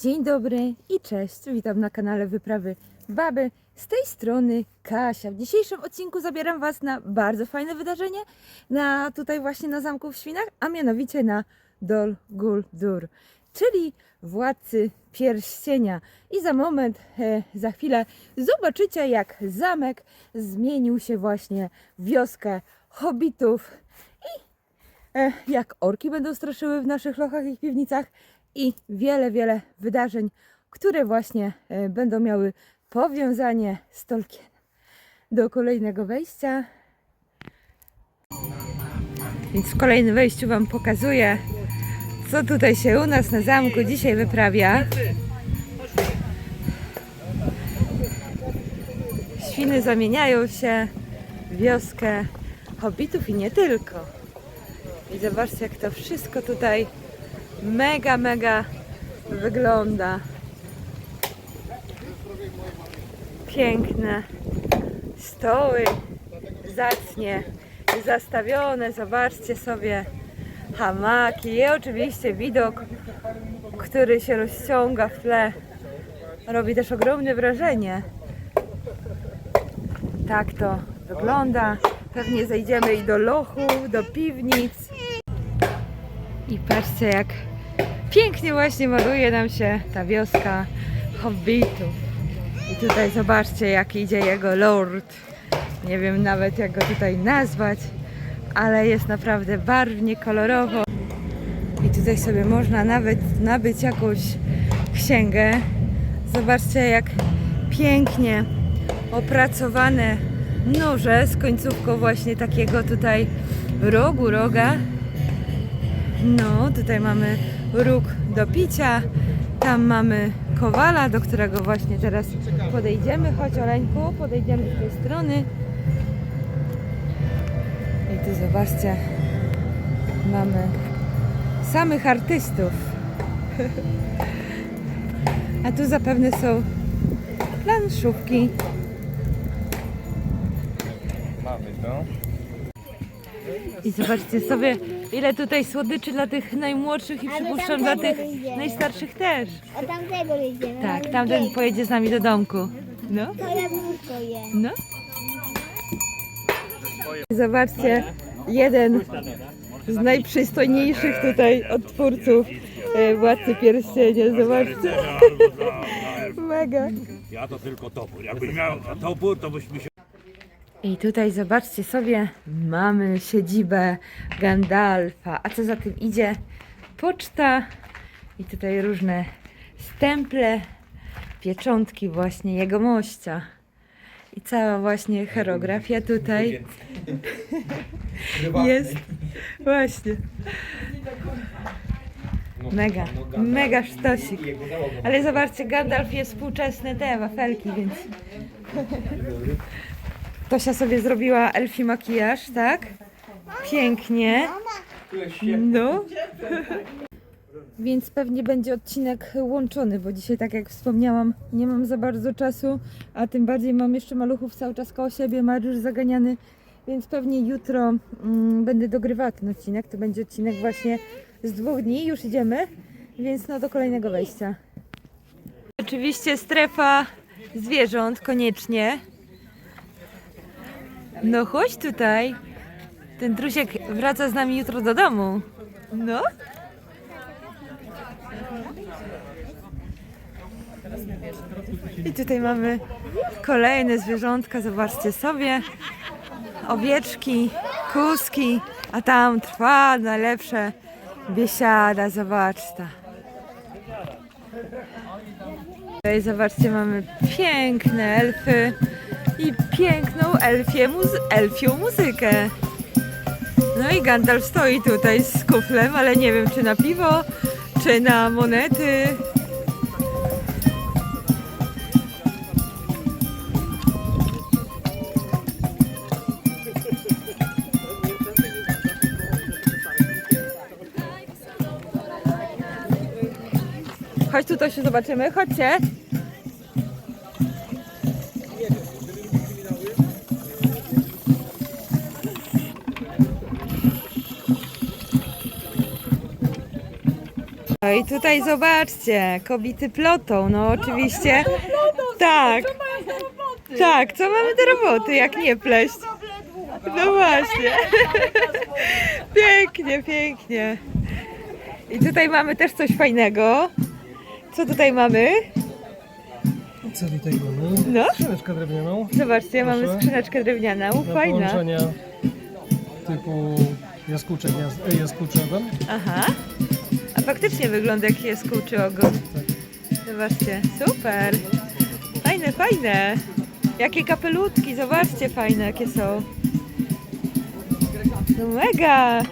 Dzień dobry i cześć. Witam na kanale Wyprawy Baby. Z tej strony Kasia. W dzisiejszym odcinku zabieram Was na bardzo fajne wydarzenie na tutaj właśnie na Zamku w Świnach, a mianowicie na Dol Guldur, czyli Władcy Pierścienia. I za moment, e, za chwilę zobaczycie jak zamek zmienił się właśnie w wioskę hobbitów i e, jak orki będą straszyły w naszych lochach i piwnicach i wiele, wiele wydarzeń, które właśnie e, będą miały powiązanie z Tolkienem. Do kolejnego wejścia. Więc w kolejnym wejściu Wam pokazuję, co tutaj się u nas na zamku dzisiaj wyprawia. Świny zamieniają się w wioskę hobbitów i nie tylko. I zobaczcie, jak to wszystko tutaj mega, mega wygląda. Piękne stoły, zacnie zastawione. Zobaczcie sobie hamaki i oczywiście widok, który się rozciąga w tle. Robi też ogromne wrażenie. Tak to wygląda. Pewnie zejdziemy i do lochu, do piwnic. I patrzcie, jak pięknie właśnie maluje nam się ta wioska hobbitów. I tutaj zobaczcie, jak idzie jego lord. Nie wiem nawet, jak go tutaj nazwać, ale jest naprawdę barwnie, kolorowo. I tutaj sobie można nawet nabyć jakąś księgę. Zobaczcie, jak pięknie opracowane noże z końcówką właśnie takiego tutaj rogu, roga. No, tutaj mamy róg do picia, tam mamy kowala, do którego właśnie teraz podejdziemy. Chodź Oleńku, podejdziemy z tej strony. I tu zobaczcie, mamy samych artystów. A tu zapewne są planszówki. Mamy to. I zobaczcie sobie, ile tutaj słodyczy dla tych najmłodszych i przypuszczam dla tamtego tych idziemy. najstarszych też. A tamtego idziemy. Tak, tamten pojedzie z nami do domku. No, To jabłuszko je. no. Zobaczcie, jeden z najprzystojniejszych tutaj odtwórców e, Władcy Pierścienia. Zobaczcie. Mega. Ja to tylko topór. Jakbyś miał topór, to byśmy się I tutaj zobaczcie sobie, mamy siedzibę Gandalfa, a co za tym idzie? Poczta. I tutaj różne stemple, pieczątki właśnie jego mościa. I cała właśnie choreografia tutaj. jest. Właśnie. Mega, mega sztosik. Ale zobaczcie, Gandalf jest współczesne te wafelki, więc Tosia sobie zrobiła elfi makijaż, tak? Pięknie. No. Więc pewnie będzie odcinek łączony, bo dzisiaj, tak jak wspomniałam, nie mam za bardzo czasu, a tym bardziej mam jeszcze maluchów cały czas koło siebie, Mariusz zaganiany, więc pewnie jutro mm, będę dogrywała ten odcinek. To będzie odcinek właśnie z dwóch dni, już idziemy, więc no do kolejnego wejścia. Oczywiście strefa zwierząt koniecznie. No chodź tutaj. Ten trusiek wraca z nami jutro do domu. No. I tutaj mamy kolejne zwierzątka, zobaczcie sobie. Owieczki, kuski, a tam trwa najlepsze biesiada, zobaczcie. Tutaj zobaczcie, mamy piękne elfy i piękną elfię muzy- elfią muzykę. No i Gandalf stoi tutaj z kuflem, ale nie wiem czy na piwo, czy na monety. Chodź tutaj się zobaczymy, chodźcie. No i tutaj zobaczcie, kobiety plotą, no oczywiście. Tak. Tak, co mamy do roboty, jak nie pleść? No właśnie. Pięknie, pięknie. I tutaj mamy też coś fajnego. Co tutaj mamy? Co tutaj mamy? No, Skrzyneczkę drewnianą zobaczcie, mamy Proszę. skrzyneczkę drewnianą, na fajna. połączenia typu jaskółcze, jaskółczy ogon. Aha. Faktycznie wygląda jak jest kurczy ogon. Zobaczcie, super. Fajne, fajne. Jakie kapelutki, zobaczcie fajne jakie są. No mega.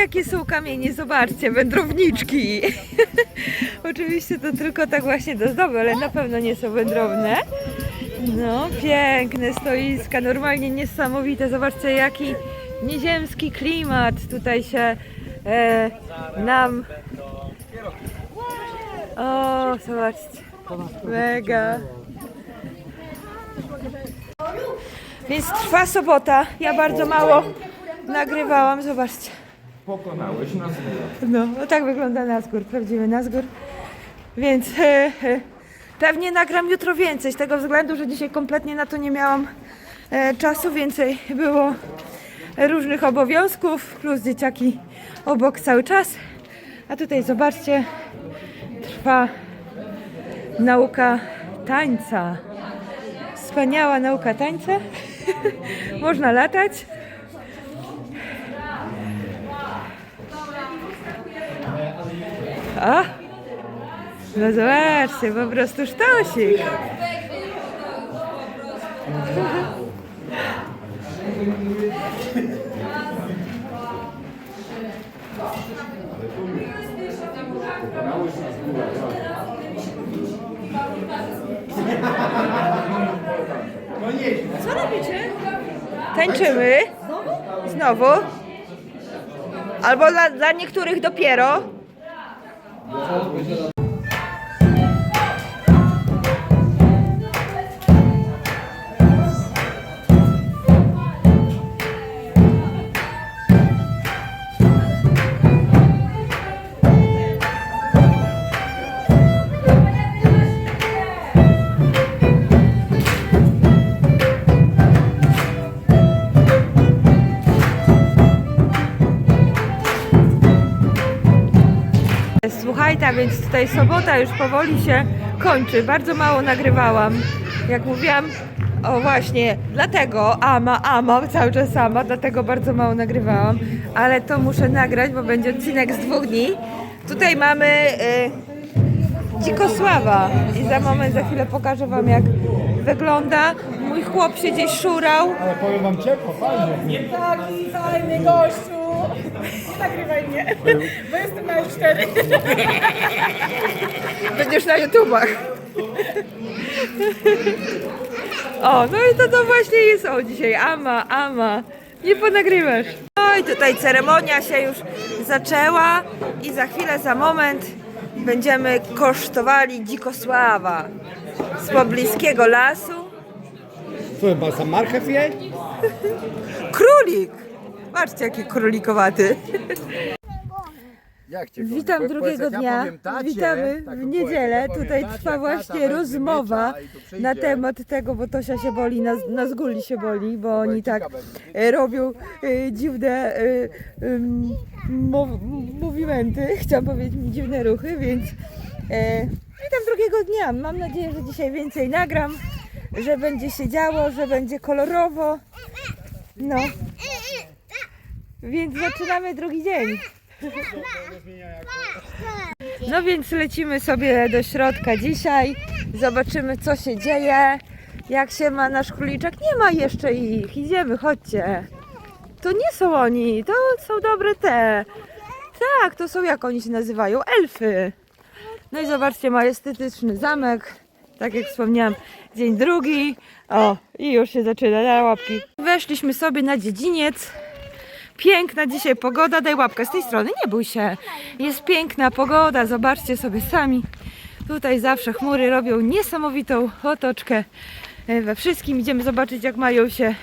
Jakie są kamienie, zobaczcie, wędrowniczki. Oczywiście to tylko tak właśnie do zdoby, ale na pewno nie są wędrowne. No, piękne stoiska, normalnie niesamowite. Zobaczcie, jaki nieziemski klimat tutaj się e, nam. O, zobaczcie. Mega. Więc trwa sobota. Ja bardzo mało nagrywałam. Zobaczcie. Pokonałeś nas. No, no tak wygląda Nazgór, prawdziwy Nazgór. Więc e, e, pewnie nagram jutro więcej, z tego względu, że dzisiaj kompletnie na to nie miałam e, czasu. Więcej było różnych obowiązków, plus dzieciaki obok cały czas. A tutaj zobaczcie, trwa nauka tańca. Wspaniała nauka tańca. Można latać. A? No zobaczcie, po prostu sztosik. Co robicie? Tańczymy. Znowu. Albo dla, dla niektórych dopiero. Słuchajcie, a więc tutaj sobota już powoli się kończy. Bardzo mało nagrywałam. Jak mówiłam, o właśnie, dlatego ama, ama, cały czas sama, dlatego bardzo mało nagrywałam. Ale to muszę nagrać, bo będzie odcinek z dwóch dni. Tutaj mamy y, Dzikosława i za moment, za chwilę pokażę wam jak wygląda. Mój chłop się gdzieś szurał. Ale powiem wam ciepło, fajnie. Taki fajny gościu. Nie nagrywaj mnie, bo jestem na cztery. Będziesz na YouTubach. O, no i to to właśnie jest o dzisiaj. Ama, ama. Nie ponagrywasz. No i tutaj ceremonia się już zaczęła i za chwilę, za moment będziemy kosztowali dzikosława z pobliskiego lasu. Co chyba sam marchew je? Królik! Patrzcie, jaki królikowaty. Jak cię Witam drugiego dnia. Ja powiem tacie, Witamy w powiem, niedzielę. ja powiem Tutaj tacie, trwa właśnie rozmowa wymycza i tu przyjdzie. na temat tego, bo Tosia się boli, na, na zguli się boli, bo oni tak e, robią e, dziwne e, em, movimenty, chciałam powiedzieć dziwne ruchy, więc e, witam drugiego dnia. Mam nadzieję, że dzisiaj więcej nagram, że będzie się działo, że będzie kolorowo. No. Więc zaczynamy drugi dzień. No więc lecimy sobie do środka dzisiaj. Zobaczymy co się dzieje. Jak się ma nasz króliczek? Nie ma jeszcze ich. Idziemy, chodźcie. To nie są oni, to są dobre te. Tak, to są jak oni się nazywają? Elfy. No i zobaczcie, majestetyczny zamek. Tak jak wspomniałam, dzień drugi. O, i już się zaczyna na łapki. Weszliśmy sobie na dziedziniec. Piękna dzisiaj pogoda, daj łapkę z tej strony, nie bój się. Jest piękna pogoda, zobaczcie sobie sami. Tutaj zawsze chmury robią niesamowitą otoczkę e, we wszystkim. Idziemy zobaczyć jak mają się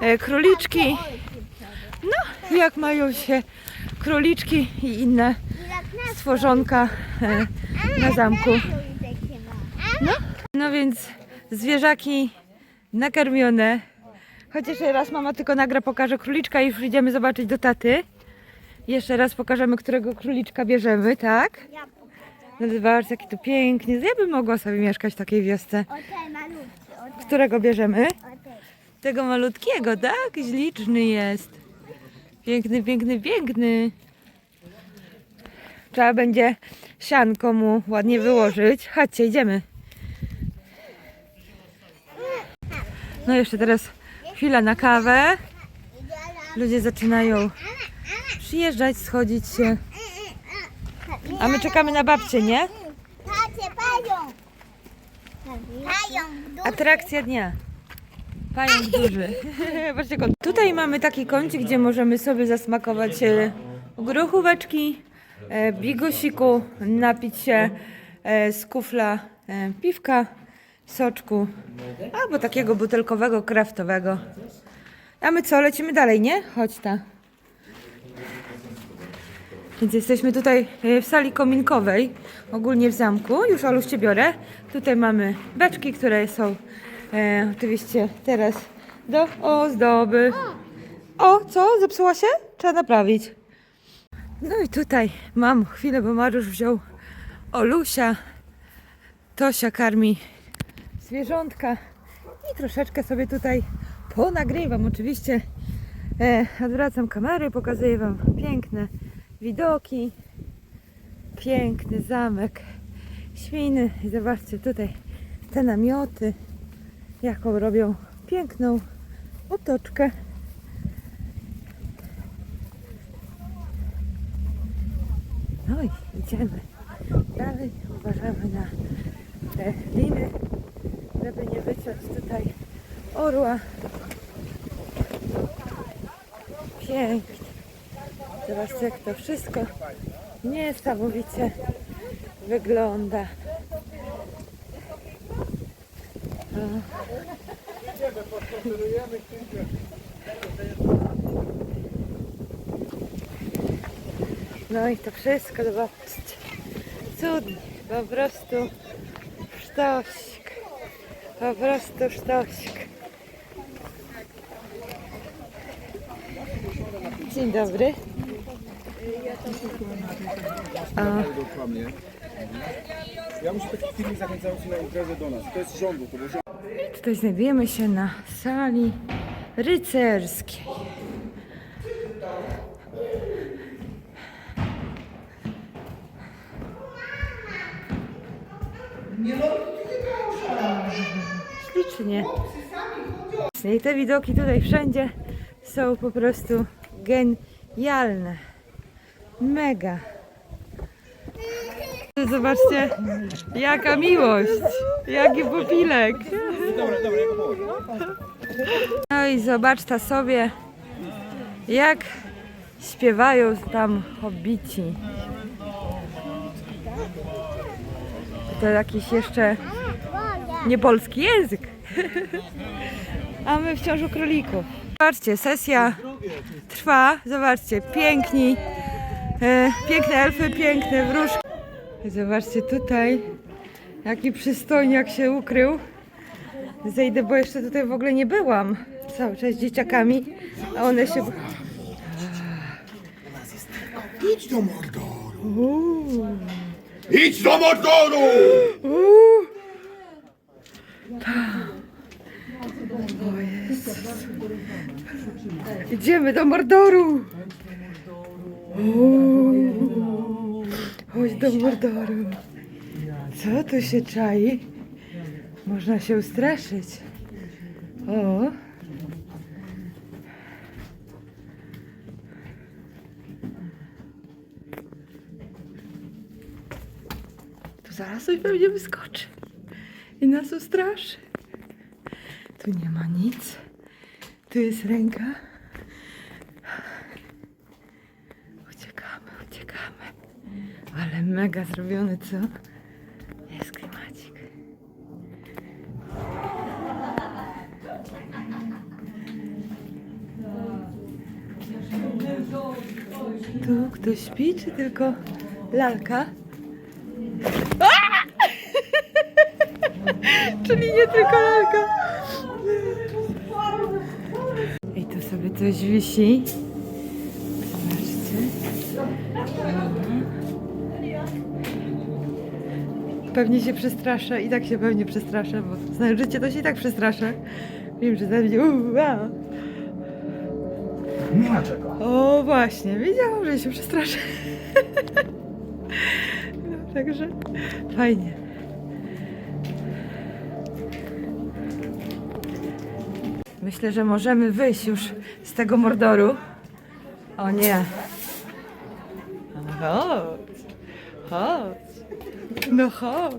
e, króliczki. No, jak mają się króliczki i inne stworzonka e, na zamku. No więc zwierzaki nakarmione. Chociaż jeszcze raz mama tylko nagra, pokaże króliczka i już idziemy zobaczyć do taty. Jeszcze raz pokażemy, którego króliczka bierzemy, tak? Ja No zobacz, jaki to pięknie. Ja bym mogła sobie mieszkać w takiej wiosce. o ten malutki, o ten, Którego bierzemy? o ten. Tego malutkiego, tak? Śliczny jest. Piękny, piękny, piękny. Trzeba będzie sianko mu ładnie wyłożyć. Chodźcie, idziemy. No jeszcze teraz chwila na kawę. Ludzie zaczynają przyjeżdżać, schodzić się. A my czekamy na babcię, nie? Atrakcja dnia. Pająk duży. Tutaj mamy taki kącik, gdzie możemy sobie zasmakować e, grochóweczki, e, bigosiku, napić się e, z kufla piwka, soczku albo takiego butelkowego, kraftowego. A my co, lecimy dalej, nie? Chodź ta. Więc jesteśmy tutaj e, w sali kominkowej, ogólnie w zamku. Już Oluś Cię biorę. Tutaj mamy beczki, które są e, oczywiście teraz do ozdoby. O, co? Zepsuła się? Trzeba naprawić. No i tutaj mam chwilę, bo Mariusz wziął Olusia. Tosia karmi zwierzątka i troszeczkę sobie tutaj ponagrywam. Oczywiście e, odwracam kamerę, pokazuję Wam piękne widoki, piękny zamek Świny. I zobaczcie tutaj te namioty, jaką robią piękną otoczkę. No i idziemy dalej, uważamy na te liny, żeby nie wyciąć tutaj orła. Pięknie. Zobaczcie jak to wszystko niesamowicie wygląda. No i to wszystko, zobaczcie. Cudnie, po prostu sztosik. Po prostu sztosik. Dzień dobry. A, Ja muszę taki filmik zachęcający na imprezę do nas. To jest rządu, to był rząd. tutaj znajdujemy się na sali rycerskiej. Ślicznie. I te widoki tutaj wszędzie są po prostu genialne. Mega. Zobaczcie, jaka miłość, jaki pupilek. No i zobacz ta sobie, jak śpiewają tam hobbici. To jakiś jeszcze niepolski język. A my wciąż u królików. Zobaczcie, sesja trwa. Zobaczcie, piękni, e, piękne elfy, piękne wróżki. Zobaczcie tutaj, jaki przystojniak się ukrył. Zejdę, bo jeszcze tutaj w ogóle nie byłam. Cały czas z dzieciakami, a one się... Idź do Mordoru! Idź do Mordoru! Idziemy do Mordoru! Chodź do Mordoru. Co tu się czai? Można się ustraszyć. O! Tu zaraz coś pewnie wyskoczy i nas ustraszy. Tu nie ma nic. Tu jest ręka. Uciekamy, uciekamy. Ale mega zrobiony, co? Jest klimacik. Tu ktoś śpi, czy tylko lalka? Czyli nie tylko lalka. Coś wisi. Zobaczcie. Pewnie się przestraszę i tak się pewnie przestraszę, bo znając życie to się i tak przestraszę. Wiem, że zaraz będzie uuu, Nie ma czego. O właśnie, wiedziałam, że się przestraszę. No, także fajnie. Myślę, że możemy wyjść już z tego mordoru. O nie. Chodź. Chodź. No chodź.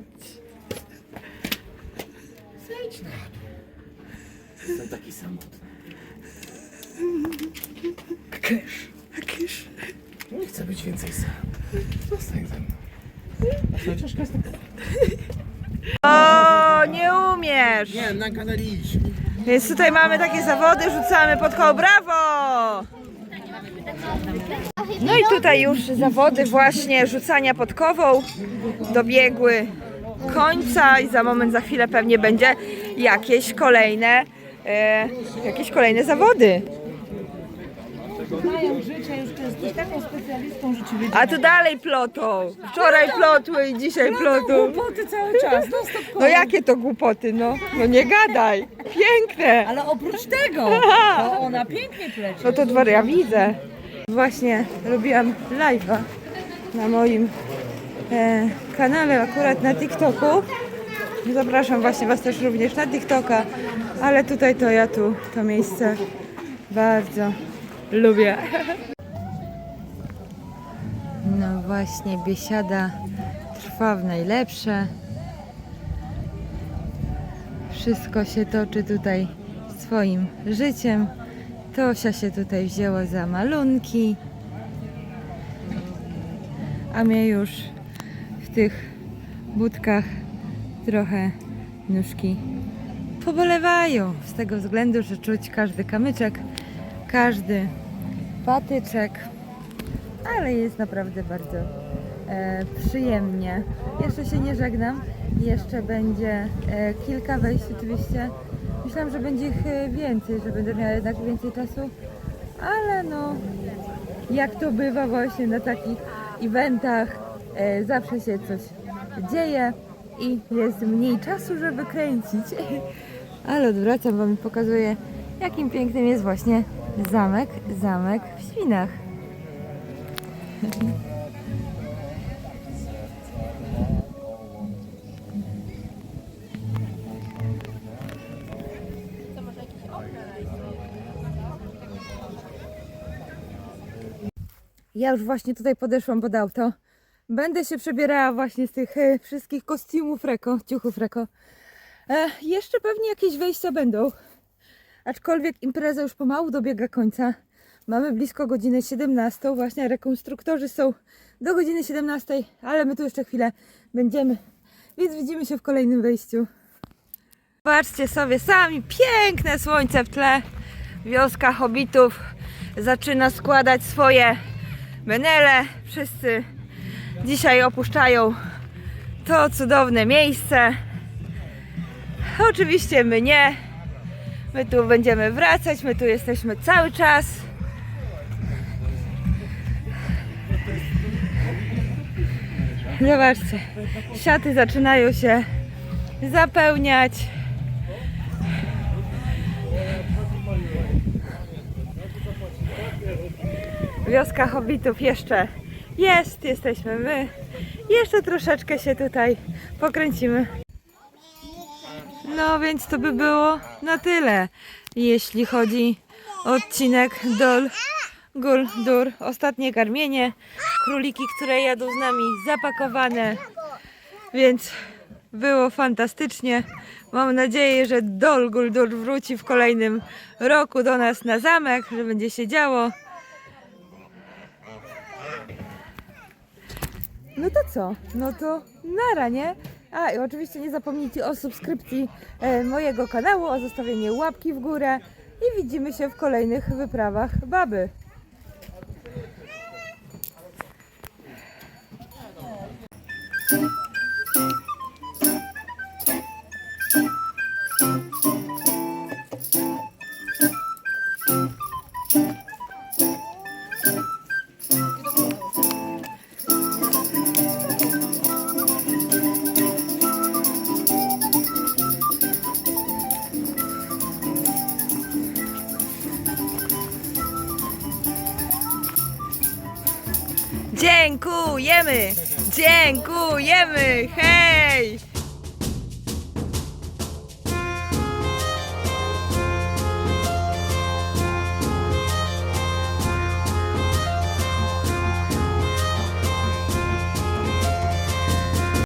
Jestem taki samotny. Jakiś. Nie chcę być więcej sam. Zostań ze mną. Chociaż jest O, nie umiesz. Nie, na idź. Więc tutaj mamy takie zawody, rzucamy pod koło, brawo! No i tutaj już zawody właśnie rzucania podkową dobiegły końca i za moment, za chwilę pewnie będzie jakieś kolejne, e, jakieś kolejne zawody. A tu dalej plotą. Wczoraj plotły i dzisiaj plotą. Głupoty cały czas, no stop. No jakie to głupoty, no? No nie gadaj. Piękne. Ale oprócz tego, to ona pięknie pleci. No to dwory, ja widzę. Właśnie robiłam live'a na moim e, kanale, akurat na TikToku. Zapraszam właśnie Was też również na TikToka, ale tutaj to ja tu to miejsce bardzo lubię. No właśnie, biesiada trwa w najlepsze. Wszystko się toczy tutaj swoim życiem. Tosia się tutaj wzięła za malunki, a mnie już w tych budkach trochę nóżki pobolewają. Z tego względu, że czuć każdy kamyczek, każdy patyczek, ale jest naprawdę bardzo e, przyjemnie. Jeszcze się nie żegnam, jeszcze będzie e, kilka wejść oczywiście. Myślałam, że będzie ich e, więcej, że będę miała jednak więcej czasu, ale no jak to bywa właśnie na takich eventach, e, zawsze się coś dzieje i jest mniej czasu, żeby kręcić. Ale odwracam Wam i pokazuję, jakim pięknym jest właśnie zamek, zamek w Świnach. Ja już właśnie tutaj podeszłam pod auto. Będę się przebierała właśnie z tych e, wszystkich kostiumów Reko, ciuchów Reko. E, jeszcze pewnie jakieś wejścia będą. Aczkolwiek impreza już pomału dobiega końca. Mamy blisko godziny 17. Właśnie rekonstruktorzy są do godziny 17, ale my tu jeszcze chwilę będziemy. Więc widzimy się w kolejnym wejściu. Patrzcie sobie sami, piękne słońce w tle. Wioska hobbitów zaczyna składać swoje menele. Wszyscy dzisiaj opuszczają to cudowne miejsce. Oczywiście my nie. My tu będziemy wracać, my tu jesteśmy cały czas. Zobaczcie, siaty zaczynają się zapełniać. Wioska hobbitów jeszcze jest, jesteśmy my. Jeszcze troszeczkę się tutaj pokręcimy. No więc to by było na tyle, jeśli chodzi o odcinek Dol Gul Dur. Ostatnie karmienie. Króliki, które jadą z nami zapakowane. Więc było fantastycznie. Mam nadzieję, że Dol Guldur wróci w kolejnym roku do nas na zamek, że będzie się działo. No to co? No to nara, nie? A i oczywiście nie zapomnijcie o subskrypcji e, mojego kanału, o zostawieniu łapki w górę i widzimy się w kolejnych wyprawach baby. Dziękujemy! Dziękujemy! Hej!